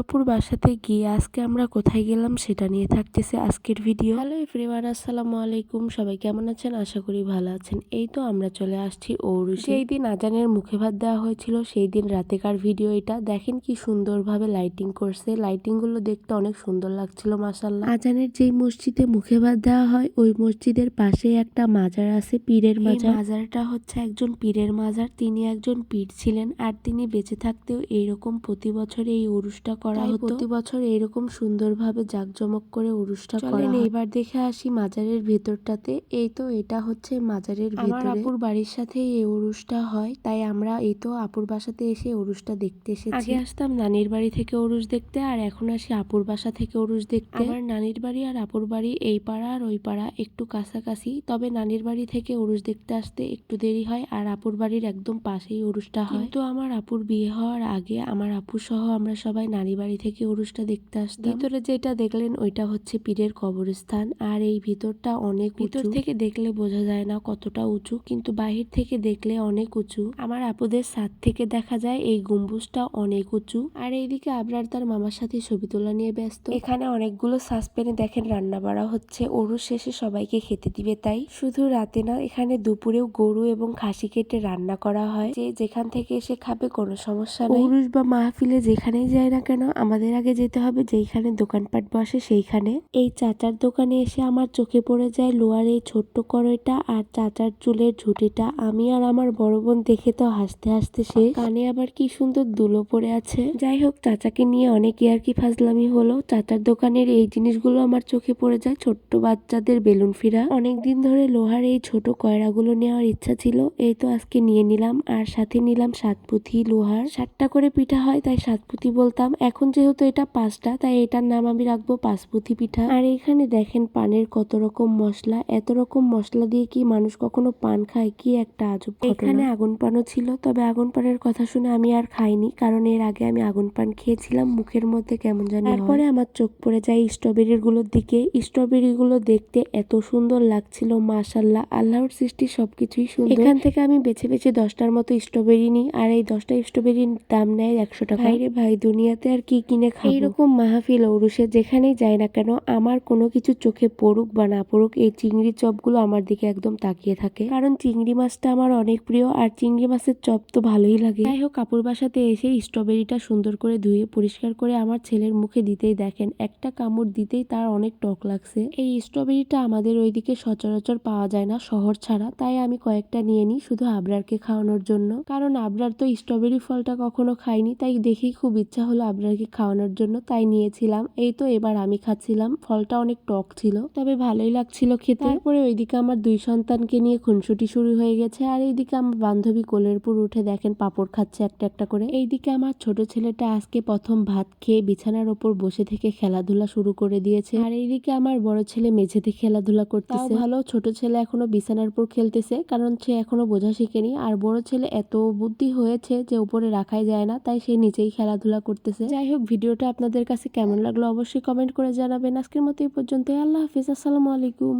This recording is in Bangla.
আপুর বাসাতে গিয়ে আজকে আমরা কোথায় গেলাম সেটা নিয়ে থাকতেছে আজকের ভিডিও হ্যালো এভরিওয়ান আসসালামু আলাইকুম। সবাই কেমন আছেন? আশা করি ভালো আছেন। এই তো আমরা চলে আসছি ঔরুসি সেই দিন আজানের মুখে ভাত দেওয়া হয়েছিল সেই দিন রাতেকার ভিডিও এটা। দেখেন কি সুন্দরভাবে লাইটিং করছে। লাইটিংগুলো দেখতে অনেক সুন্দর লাগছিল মাসাল্লাহ আজানের যেই মসজিদে মুখে ভাত দেওয়া হয় ওই মসজিদের পাশে একটা মাজার আছে পীরের মাজার। মাজারটা হচ্ছে একজন পীরের মাজার। তিনি একজন পীর ছিলেন আর তিনি বেঁচে থাকতেও এইরকম প্রতি বছর এই উরুসটা করা হতো। প্রতি বছর এইরকম সুন্দরভাবে জাঁকজমক করে করা হয়। এবার দেখে আসি মাজারের ভেতরটাতে। এই তো এটা হচ্ছে মাজারের ভেতরে। আপুর বাড়ির সাথে এই উরুসটা হয় তাই আমরা এই তো আপুর বাসাতে এসে উরুসটা দেখতে এসেছি। আগে আসতাম নানির বাড়ি থেকে উরুস দেখতে আর এখন আসি আপুর বাসা থেকে উরুস দেখতে। আমার নানির বাড়ি আর আপুর বাড়ি এই পাড়া আর ওই পাড়া একটু কাছাকাছি তবে নানির বাড়ি থেকে অরুষ দেখতে আসতে একটু দেরি হয় আর আপুর বাড়ির একদম পাশেই উরুসটা হয়। তো আমার আপুর বিয়ে হওয়ার আগে আমার আপু সহ আমরা সবাই নানি বাড়ি থেকে উরুসটা দেখতে আসতাম। ভিতরে যেটা দেখলেন ওইটা হচ্ছে পীরের কবরস্থান। আর এই ভিতরটা অনেক ভিতর থেকে দেখলে বোঝা যায় না কতটা উঁচু কিন্তু বাহির থেকে দেখলে অনেক উঁচু। আমার আপুদের সাত থেকে দেখা যায় এই গম্বুজটা অনেক উঁচু। আর এইদিকে আবরার তার মামার সাথে ছবি তোলা নিয়ে ব্যস্ত। এখানে অনেকগুলো সাসপেনে দেখেন রান্না বাড়া হচ্ছে। ওরুস শেষে সবাইকে খেতে দিবে তাই। শুধু রাতে না এখানে দুপুরেও গরু এবং খাসি কেটে রান্না করা হয়। যে যেখান থেকে এসে খাবে কোনো সমস্যা নেই। উরুস বা মাহফিলে যেখানেই যায় না কেন আমাদের আগে যেতে হবে যেইখানে দোকানপাট বসে সেইখানে। এই চাচার দোকানে এসে আমার চোখে পড়ে যায় লোয়ার এই ছোট্ট কড়ইটা আর চাচার চুলের ঝুঁটিটা। আমি আর আমার বড় বোন দেখে তো হাসতে হাসতে সে কানে আবার কি সুন্দর দুলো পড়ে আছে। যাই হোক, চাচাকে নিয়ে অনেক ইয়ার্কি ফাজলামি হলো। চাচার দোকানের এই জিনিসগুলো আমার চোখে পড়ে যায় ছোট্ট বাচ্চাদের বেলুন ফিরা। অনেক দিন ধরে লোহার এই ছোট কয়রাগুলো নেওয়ার ইচ্ছা ছিল। এই তো আজকে নিয়ে নিলাম। আর সাথে নিলাম সাতপুথি লোহার। সাতটা করে পিঠা হয়, তাই সাতপুথি বলতাম। এখন যেহেতু এটা পাঁচটা তাই এটার নাম আমি রাখব পাঁচপুথি পিঠা। আর এখানে দেখেন পানের কত রকম মশলা, এত রকম মশলা দিয়ে কি মানুষ কখনো পান খায়, কি একটা আজব এখানে আগুন পানও ছিল, তবে আগুন পানের কথা শুনে আমি আর খাইনি, কারণ এর আগে আমি আগুন পান খেয়েছিলাম, মুখের মধ্যে কেমন জানি তারপরে আমার চোখ পড়ে যায় স্ট্রবেরিরগুলোর দিকে। স্ট্রবেরি গুলো দেখতে এত সুন্দর লাগছিল মাশাল্লাহ আল্লাহর সৃষ্টি সবকিছুই সুন্দর। এখান থেকে আমি বেছে বেছে দশটার মতো স্ট্রবেরি নিই, আর এই দশটা স্ট্রবেরির দাম নেয় একশো টাকা। ভাই, দুনিয়াতে আর কি কিনে খাব? এইরকম মাহফিল ঔরুসে যেখানেই যাই না কেন, আমার কোনো কিছু চোখে পড়ুক বা না পড়ুক, এই চিংড়ি চপগুলো আমার দিকে একদম তাকিয়ে থাকে। কারণ চিংড়ি মাছটা আমার অনেক প্রিয়, আর চিংড়ি মাছের চপ তো ভালোই লাগে। যাই হোক কাপড় বাসাতে এসে স্ট্রবেরিটা সুন্দর করে ধুয়ে পরিষ্কার করে আমার ছেলের মুখে দিতেই দেখেন। একটা কামড় দিতেই তার অনেক টক লাগছে। এই স্ট্রবেরিটা আমাদের ওইদিকে সচরাচর পাওয়া যায় না শহর ছাড়া, তাই আমি কয়েকটা নিয়ে নিই শুধু আবরারকে খাওয়ানোর জন্য। কারণ আবরার তো স্ট্রবেরি ফলটা কখনো খাইনি তাই দেখেই খুব ইচ্ছা হলো আবরারকে খাওয়ানোর জন্য তাই নিয়েছিলাম। এই তো এবার আমি খাচ্ছিলাম। ফলটা অনেক টক ছিল তবে ভালোই লাগছিল খেতে। তারপরে ওইদিকে আমার দুই সন্তানকে নিয়ে খুনসুটি শুরু হয়ে গেছে। আর এইদিকে আমার বান্ধবী কোলের উপর উঠে দেখেন পাপড় খাচ্ছে একটা একটা করে। এইদিকে আমার ছোট ছেলেটা আজকে প্রথম ভাত খেয়ে বিছানার ওপর বসে থেকে খেলাধুলা শুরু করে দিয়েছে। আর এইদিকে আমার বড় ছেলে মেঝেতে খেলাধুলা করতেছে। ভালো ছোট ছেলে এখনও বিছানার উপর খেলতেছে কারণ সে এখনও বোঝা শিখেনি। আর বড় ছেলে এত বুদ্ধি হয়েছে যে উপরে রাখাই যায় না তাই সে নিচেই খেলাধুলা করতেছে। যাই হোক, ভিডিওটা আপনাদের কাছে কেমন লাগল অবশ্যই কমেন্ট করে জানাবেন। আজকের মতো এই পর্যন্ত আল্লাহ হাফিজ। আসসালামু আলাইকুম।